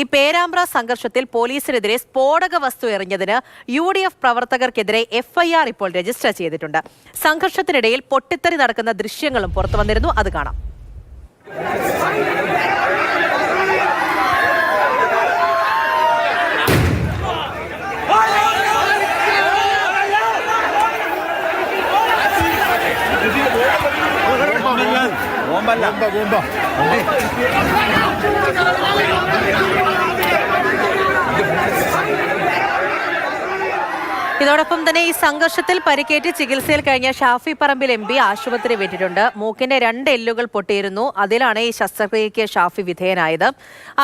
ഈ പേരാമ്പ്ര സംഘർഷത്തിൽ പോലീസിനെതിരെ സ്ഫോടക വസ്തു എറിഞ്ഞതിന് യു ഡി എഫ് പ്രവർത്തകർക്കെതിരെ എഫ്ഐആർ ഇപ്പോൾ രജിസ്റ്റർ ചെയ്തിട്ടുണ്ട്. സംഘർഷത്തിനിടയിൽ പൊട്ടിത്തെറി നടക്കുന്ന ദൃശ്യങ്ങളും പുറത്തു വന്നിരുന്നു. അത് കാണാം. ബോംബല്ല ബോംബ ഇതോടൊപ്പം തന്നെ ഈ സംഘർഷത്തിൽ പരിക്കേറ്റ് ചികിത്സയിൽ കഴിഞ്ഞ ഷാഫി പറമ്പിൽ എം പി ആശുപത്രി വിട്ടിട്ടുണ്ട്. മൂക്കിന്റെ രണ്ട് എല്ലുകൾ പൊട്ടിയിരുന്നു. അതിലാണ് ഈ ശസ്ത്രക്രിയയ്ക്ക് ഷാഫി വിധേയനായത്.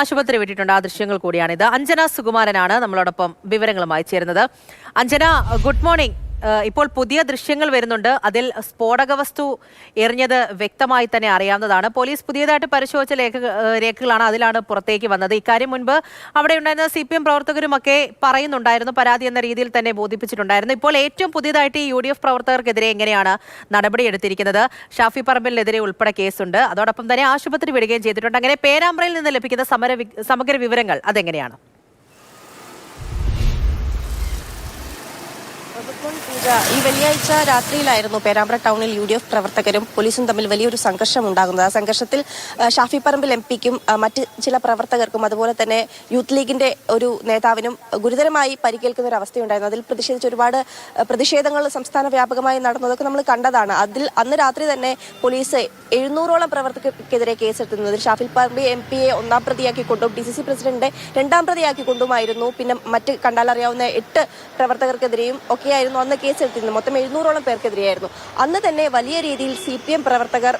ആശുപത്രി വിട്ടിട്ടുണ്ട്. ആ ദൃശ്യങ്ങൾ കൂടിയാണിത്. അഞ്ജന സുകുമാരനാണ് നമ്മളോടൊപ്പം വിവരങ്ങളുമായി ചേരുന്നത്. Anjana good morning. ഇപ്പോൾ പുതിയ ദൃശ്യങ്ങൾ വരുന്നുണ്ട്. അതിൽ സ്ഫോടക വസ്തു എറിഞ്ഞത് വ്യക്തമായി തന്നെ അറിയാവുന്നതാണ്. പോലീസ് പുതിയതായിട്ട് പരിശോധിച്ച രേഖ രേഖകളാണ് അതിലാണ് പുറത്തേക്ക് വന്നത്. ഇക്കാര്യം മുൻപ് അവിടെ ഉണ്ടായിരുന്ന സി പി എം പ്രവർത്തകരുമൊക്കെ പറയുന്നുണ്ടായിരുന്നു പരാതി എന്ന രീതിയിൽ തന്നെ ബോധിപ്പിച്ചിട്ടുണ്ടായിരുന്നു. ഇപ്പോൾ ഏറ്റവും പുതിയതായിട്ട് ഈ യു ഡി എഫ് പ്രവർത്തകർക്കെതിരെ എങ്ങനെയാണ് നടപടിയെടുത്തിരിക്കുന്നത്? ഷാഫി പറമ്പിലിനെതിരെ ഉൾപ്പെടെ കേസുണ്ട്. അതോടൊപ്പം തന്നെ ആശുപത്രി വിടുകയും ചെയ്തിട്ടുണ്ട്. അങ്ങനെ പേരാമ്പ്രയിൽ നിന്ന് ലഭിക്കുന്ന സമര സമഗ്ര വിവരങ്ങൾ അതെങ്ങനെയാണ്? ഈ വെള്ളിയാഴ്ച രാത്രിയിലായിരുന്നു പേരാമ്പ്ര ടൗണിൽ യു ഡി എഫ് പ്രവർത്തകരും പോലീസും തമ്മിൽ വലിയൊരു സംഘർഷം ഉണ്ടാകുന്നത്. ആ സംഘർഷത്തിൽ ഷാഫി പറമ്പിൽ എം പിക്കും മറ്റ് ചില പ്രവർത്തകർക്കും അതുപോലെ തന്നെ യൂത്ത് ലീഗിന്റെ ഒരു നേതാവിനും ഗുരുതരമായി പരിക്കേൽക്കുന്ന ഒരു അവസ്ഥയുണ്ടായിരുന്നു അതിൽ പ്രതിഷേധിച്ച് ഒരുപാട് പ്രതിഷേധങ്ങൾ സംസ്ഥാന വ്യാപകമായി നടന്നതൊക്കെ നമ്മൾ കണ്ടതാണ്. അതിൽ അന്ന് രാത്രി തന്നെ പോലീസ് എഴുന്നൂറോളം പ്രവർത്തകർക്കെതിരെ കേസെടുത്തിരുന്നത് അതിൽ ഷാഫി പറമ്പി എം പിയെ ഒന്നാം പ്രതിയാക്കി കൊണ്ടും ഡി സി സി പ്രസിഡന്റിനെ രണ്ടാം പ്രതിയാക്കി കൊണ്ടുമായിരുന്നു പിന്നെ മറ്റ് കണ്ടാലറിയാവുന്ന എട്ട് പ്രവർത്തകർക്കെതിരെയും ഒക്കെയായിരുന്നു അന്ന് കേസെടുത്തിരുന്നത് മൊത്തം എഴുന്നൂറോളം പേർക്കെതിരെയായിരുന്നു. അന്ന് തന്നെ വലിയ രീതിയിൽ സി പ്രവർത്തകർ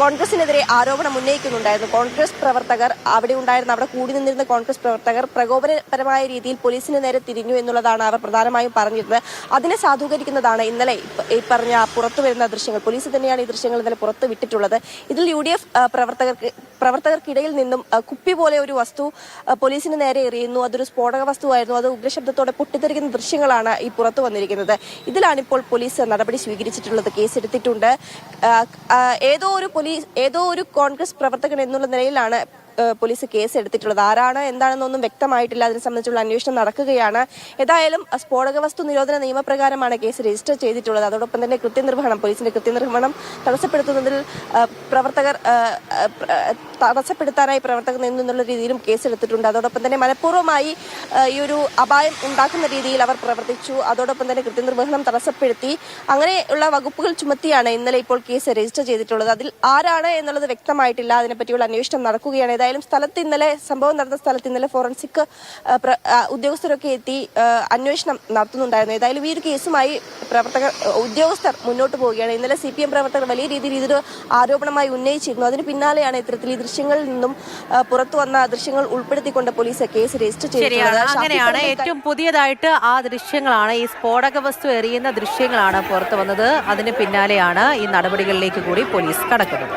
കോൺഗ്രസിനെതിരെ ആരോപണം ഉന്നയിക്കുന്നുണ്ടായിരുന്നു. കോൺഗ്രസ് പ്രവർത്തകർ അവിടെ ഉണ്ടായിരുന്ന അവിടെ കൂടി നിന്നിരുന്ന കോൺഗ്രസ് പ്രവർത്തകർ പ്രകോപനപരമായ രീതിയിൽ പോലീസിന് നേരെ തിരിഞ്ഞു എന്നുള്ളതാണ് അവർ പ്രധാനമായും പറഞ്ഞിരുന്നത്. അതിനെ സാധൂകരിക്കുന്നതാണ് ഇന്നലെ ഈ പറഞ്ഞ പുറത്തു വരുന്ന ദൃശ്യങ്ങൾ. പോലീസ് തന്നെയാണ് ഈ ദൃശ്യങ്ങൾ ഇന്നലെ പുറത്തു വിട്ടിട്ടുള്ളത്. ഇതിൽ യു ഡി എഫ് പ്രവർത്തകർക്ക് പ്രവർത്തകർക്കിടയിൽ നിന്നും കുപ്പി പോലെ ഒരു വസ്തു പോലീസിന് നേരെ എറിയുന്നു. അതൊരു സ്ഫോടക വസ്തുവായിരുന്നു. അത് ഉഗ്രശബ്ദത്തോടെ പൊട്ടിത്തെറിക്കുന്ന ദൃശ്യങ്ങളാണ് ഈ പുറത്തു വന്നിരിക്കുന്നത്. ഇതിലാണ് ഇപ്പോൾ പോലീസ് നടപടി സ്വീകരിച്ചിട്ടുള്ളത്. കേസെടുത്തിട്ടുണ്ട്. ഏതോ ഒരു പോലീസ് ഏതോ ഒരു കോൺഗ്രസ് പ്രവർത്തകൻ എന്നുള്ള നിലയിലാണ് പോലീസ് കേസ് എടുത്തിട്ടുള്ളത്. ആരാണ് എന്താണെന്നൊന്നും വ്യക്തമായിട്ടില്ല. അതിനെ സംബന്ധിച്ചുള്ള അന്വേഷണം നടക്കുകയാണ്. ഏതായാലും സ്ഫോടക വസ്തു നിരോധന നിയമപ്രകാരമാണ് കേസ് രജിസ്റ്റർ ചെയ്തിട്ടുള്ളത്. അതോടൊപ്പം തന്നെ കൃത്യനിർവഹണം പോലീസിന്റെ കൃത്യനിർവഹണം തടസ്സപ്പെടുത്തുന്നതിൽ പ്രവർത്തകർ തടസ്സപ്പെടുത്താനായി പ്രവർത്തകർ നിന്നുള്ള രീതിയിലും കേസെടുത്തിട്ടുണ്ട് അതോടൊപ്പം തന്നെ മനഃപൂർവമായി ഈ ഒരു അപായം ഉണ്ടാക്കുന്ന രീതിയിൽ അവർ പ്രവർത്തിച്ചു. അതോടൊപ്പം തന്നെ കൃത്യനിർവഹണം തടസ്സപ്പെടുത്തി. അങ്ങനെയുള്ള വകുപ്പുകൾ ചുമത്തിയാണ് ഇന്നലെ ഇപ്പോൾ കേസ് രജിസ്റ്റർ ചെയ്തിട്ടുള്ളത്. അതിൽ ആരാണ് എന്നുള്ളത് വ്യക്തമായിട്ടില്ല. അതിനെപ്പറ്റിയുള്ള അന്വേഷണം നടക്കുകയാണ്. ഏതായാലും സ്ഥലത്ത് ഇന്നലെ സംഭവം നടന്ന സ്ഥലത്ത് ഇന്നലെ ഫോറൻസിക് ഉദ്യോഗസ്ഥരൊക്കെ എത്തി അന്വേഷണം നടത്തുന്നുണ്ടായിരുന്നു. ഏതായാലും ഈ ഒരു കേസുമായി പ്രവർത്തകർ ഉദ്യോഗസ്ഥർ മുന്നോട്ട് പോവുകയാണ്. ഇന്നലെ സി പി എം പ്രവർത്തകർ വലിയ രീതിയിൽ ഇതൊരു ആരോപണമായി ഉന്നയിച്ചിരുന്നു. അതിന് പിന്നാലെയാണ് ഇത്തരത്തിൽ ഈ ദൃശ്യങ്ങളിൽ നിന്നും പുറത്തു വന്ന ദൃശ്യങ്ങൾ ഉൾപ്പെടുത്തിക്കൊണ്ട് പോലീസ് കേസ് രജിസ്റ്റർ ചെയ്തിട്ടുണ്ട് ചെയ്തിട്ടുള്ളത് അങ്ങനെയാണ്. ഏറ്റവും പുതിയതായിട്ട് ആ ദൃശ്യങ്ങളാണ് ഈ സ്ഫോടക വസ്തു എറിയുന്ന ദൃശ്യങ്ങളാണ് പുറത്തു വന്നത്. അതിന് പിന്നാലെയാണ് ഈ നടപടികളിലേക്ക് കൂടി പോലീസ് കടക്കുന്നത്.